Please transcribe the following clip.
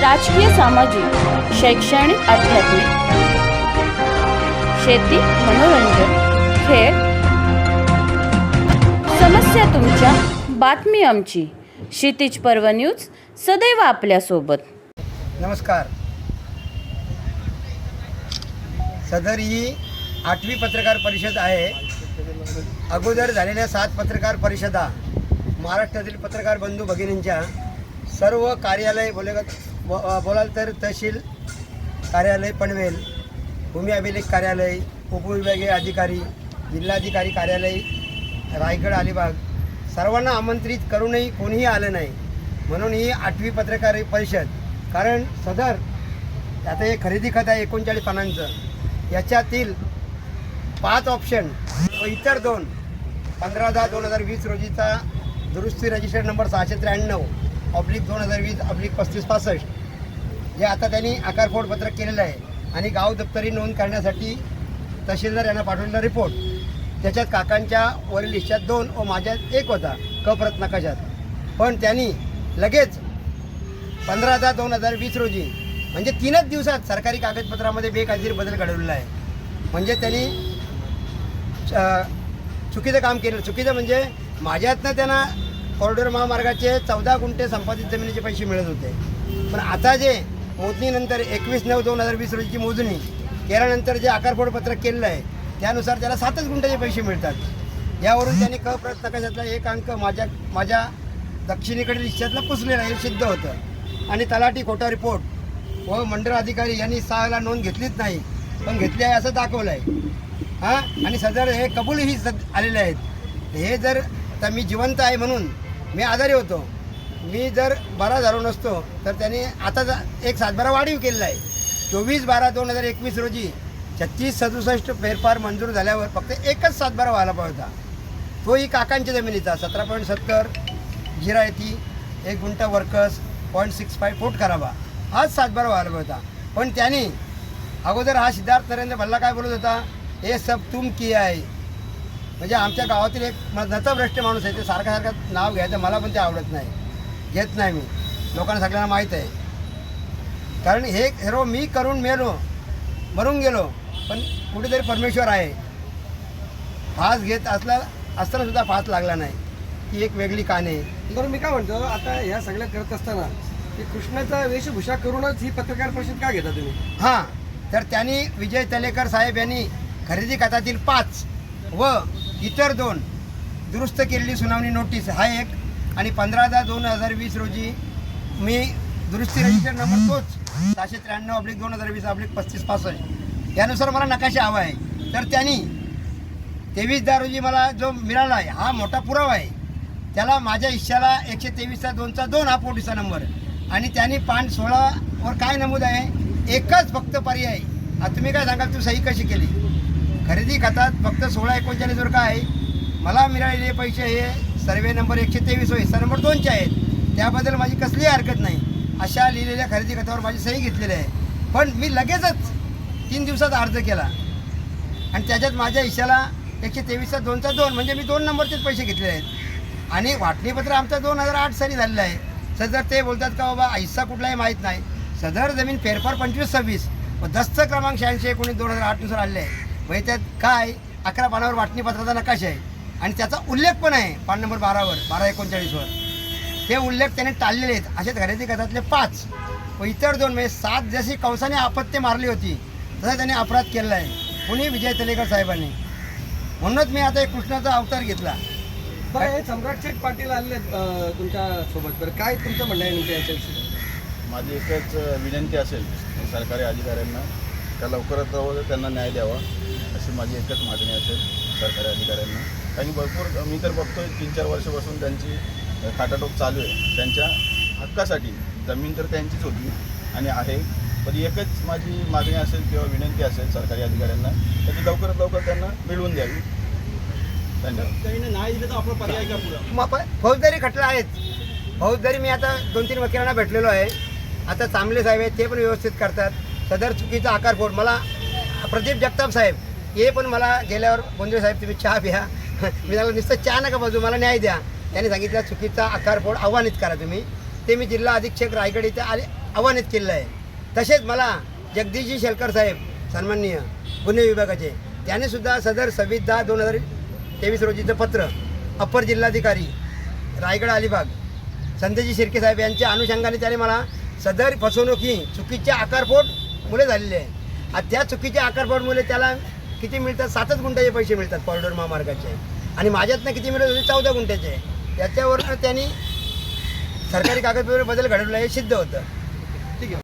राजकीय सामाजिक शैक्षणिक आध्यात्मिक. शेती मनोरंजन खेळ. समस्या तुमच्या बातमी आमची. क्षितिज पर्व न्यूज सदैव आपल्यासोबत. नमस्कार. सदर ही आठवी पत्रकार परिषद आहे. अगोदर झालेल्या सात पत्रकार परिषदा. महाराष्ट्रातील पत्रकार बंधू भगिनींच्या सर्व कार्यालय बोले बोलाल तर तहसील कार्यालय पनवेल भूमी अभिलेख कार्यालय उपविभागीय अधिकारी जिल्हाधिकारी कार्यालय रायगड अलिबाग सर्वांना आमंत्रित करूनही कोणीही आलं नाही. म्हणून ही आठवी पत्रकार परिषद कारण सदर आता हे खरेदी खत आहे एकोणचाळीस पानांचं याच्यातील पाच ऑप्शन व इतर दोन पंधरा दहा दोन हजार वीस रोजीचा दुरुस्ती रजिस्टर नंबर सहाशे त्र्याण्णव ऑब्लिक दोन हजार वीस ऑब्लिक पस्तीस पासष्ट. जे आता त्यांनी आकारफोड पत्रक केलेलं आहे आणि गाव दप्तरी नोंद करण्यासाठी तहसीलदार यांना पाठवलेला रिपोर्ट त्याच्यात काकांच्या वरील हिश्यात दोन व माझ्यात एक होता. कप्रत नकाशात. पण त्यांनी लगेच पंधरा दहा दोन हजार वीस रोजी म्हणजे तीनच दिवसात सरकारी कागदपत्रामध्ये बेकायदेशीर बदल घडवलेला आहे. म्हणजे त्यांनी च- चुकीचं काम केलं. चुकीचं म्हणजे माझ्यातनं त्यांना कॉरिडॉर महामार्गाचे चौदा गुंठे संपादित जमिनीचे पैसे मिळत होते. पण आता जे मोजणीनंतर एकवीस नऊ दोन हजार वीस रोजीची मोजणी केल्यानंतर जे आकारफोड पत्रक केलेलं आहे त्यानुसार त्याला सातच गुंठ्याचे पैसे मिळतात. यावरून त्यांनी क प्रकाशातला एक अंक माझ्या माझ्या दक्षिणेकडील हिश्श्यातला पुसलेला हे सिद्ध होतं. आणि तलाठी खोटा रिपोर्ट व मंडळ अधिकारी यांनी सहाला नोंद घेतलीच नाही पण घेतली आहे असं दाखवलं आहे हां? आणि सदर हे कबूलही सद आलेले आहेत. हे जर आता मी जिवंत आहे म्हणून मी आजारी होतो. मी जर बरा झालो नसतो तर त्यांनी आता एक सातबारा वाढीव केलेला आहे. चोवीस बारा दोन हजार एकवीस रोजी छत्तीस सदुसष्ट फेरफार मंजूर झाल्यावर फक्त एकच सातबारा व्हायला पाहिजे होता. तोही काकांच्या जमिनीचा. सतरा पॉईंट सत्तर जिरायती एक गुंठा वर्कर्स पॉईंट सिक्स फाय फोट करावा. हाच सातबारा व्हायला पाहिजे होता. पण त्यांनी अगोदर हा सिद्धार्थ नरेंद्र भल्ला काय बोलत होता? हे सब तुम किया आहे. म्हणजे आमच्या गावातील एक नतभ्रष्ट माणूस आहे ते सारखं सारखं नाव घ्यायचं मला पण ते आवडत नाही. घेत नाही मी. लोकांना सगळ्यांना माहीत आहे. कारण हे हेरो मी करून मेलो मरून गेलो पण कुठेतरी परमेश्वर आहे. फास घेत असला असताना सुद्धा फास लागला नाही. ही एक वेगळी कान बरं मी काय म्हणतो आता ह्या सगळ्या करत असताना की कृष्णाचा वेशभूषा करूनच ही पत्रकार परिषद का घेता तुम्ही? हां तर त्यांनी विजय तलेकर साहेब यांनी खरेदी खात्यातील पाच व इतर दोन दुरुस्त केलेली सुनावणी नोटीस हा एक. आणि पंधरा दहा दोन हजार वीस रोजी मी दुरुस्ती रजिस्टर नंबर तोच. सहाशे त्र्याण्णव अब्लिक दोन हजार वीस अब्लिक पस्तीस पासष्ट. यानुसार मला नकाशा हवा आहे. तर त्यांनी तेवीस दहा रोजी मला जो मिळाला आहे हा मोठा पुरावा आहे. त्याला माझ्या हिश्श्याला एकशे तेवीसचा दोनचा दोन हा पोटीचा नंबर. आणि त्यांनी पान सोळावर काय नमूद आहे एकच फक्त पर्याय आता तुम्ही काय सांगाल तू सही कशी केली? खरेदी खात्यात फक्त सोळा एकोणचाळीसवर काय? आहे मला मिळालेले पैसे हे सर्वे नंबर एकशे तेवीस होय हिस्सा नंबर दोनचे आहेत. त्याबद्दल माझी कसलीही हरकत नाही. अशा लिहिलेल्या खरेदी खात्यावर माझी सही घेतलेली आहे. पण मी लगेचच तीन दिवसात अर्ज केला. आणि त्याच्यात माझ्या हिशाला एकशे तेवीसचा दोनचा दोन म्हणजे मी दोन नंबरचेच पैसे घेतलेले आहेत. आणि वाटणीपत्र आमचं दोन हजार आठ साली झालेलं आहे. सदर ते बोलतात का बाबा हिस्सा कुठलाही माहीत नाही. सदर जमीन फेरफार पंचवीस सव्वीस व दस्त क्रमांक शहाऐंशी एकोणीस दोन हजार आठनुसार आलेले आहे. म्हणजे त्यात काय अकरा पानावर वाटणीपत्राचा नकाशा आहे. आणि त्याचा उल्लेख पण आहे पान नंबर बारावर बारा एकोणचाळीसवर. ते उल्लेख त्याने टाळलेले आहेत. असे खरेदी खात्यातले पाच. व इतर दोन म्हणजे सात जशी कंसाने आपत्ती मारली होती तसा त्याने अपराध केलेला आहे. कुणी विजय तलेकर साहेबांनी. म्हणूनच मी आता एक कृष्णाचा अवतार घेतला. बरं हे सम्राट शेठ पाटील आले तुमच्यासोबत. बरं काय तुमचं म्हणणं आहे माझी एकच विनंती असेल सरकारी अधिकाऱ्यांना. का लवकरात लवकर त्यांना न्याय द्यावा अशी माझी एकच मागणी असेल सरकारी अधिकाऱ्यांना. कारण की भरपूर मी तर बघतोय तीन चार वर्षापासून त्यांची खाटाटोप चालू आहे. त्यांच्या हक्कासाठी जमीन तर त्यांचीच होती आणि आहे. पण एकच माझी मागणी असेल किंवा विनंती असेल सरकारी अधिकाऱ्यांना तर ती लवकरात लवकर त्यांना मिळवून द्यावी. धन्यवाद. नाही दिलं तर आपला पर्याय का पुढं? मग प- फौजदारी खटला आहेत. फौजदारी मी आता दोन तीन वकिलांना भेटलेलो आहे. आता चांबले साहेब आहेत ते पण व्यवस्थित करतात. सदर चुकीचा आकार फोड. मला प्रदीप जगताप साहेब हे पण मला गेल्यावर गोंधळे साहेब तुम्ही चहा प्या. मी त्याला नुसतं चहा नका बाजू मला न्याय द्या. त्यांनी सांगितलं चुकीचा आकारफोड आव्हानित करा तुम्ही. ते मी जिल्हा अधीक्षक रायगड इथे आले आव्हानित केलेलं आहे. तसेच मला जगदीशजी शेलकर साहेब सन्माननीय गुन्हे विभागाचे त्याने सुद्धा सदर सव्वीस दहा दोन हजार तेवीस रोजीचं पत्र अप्पर जिल्हाधिकारी रायगड अलिबाग संतजी शिर्के साहेब यांच्या अनुषंगाने त्याने मला सदर फसवणुकी चुकीच्या आकारपोट मुले झालेली आहे. आणि त्या चुकीच्या मुले त्याला किती मिळतात? सातच गुंठ्याचे पैसे मिळतात कॉरिडोर महामार्गाचे. आणि माझ्यातनं किती मिळत होते? चौदा गुंठ्याचे त्याच्यावर त्यांनी सरकारी कागदपत्र बदल घडवला हे सिद्ध होतं. ठीक आहे.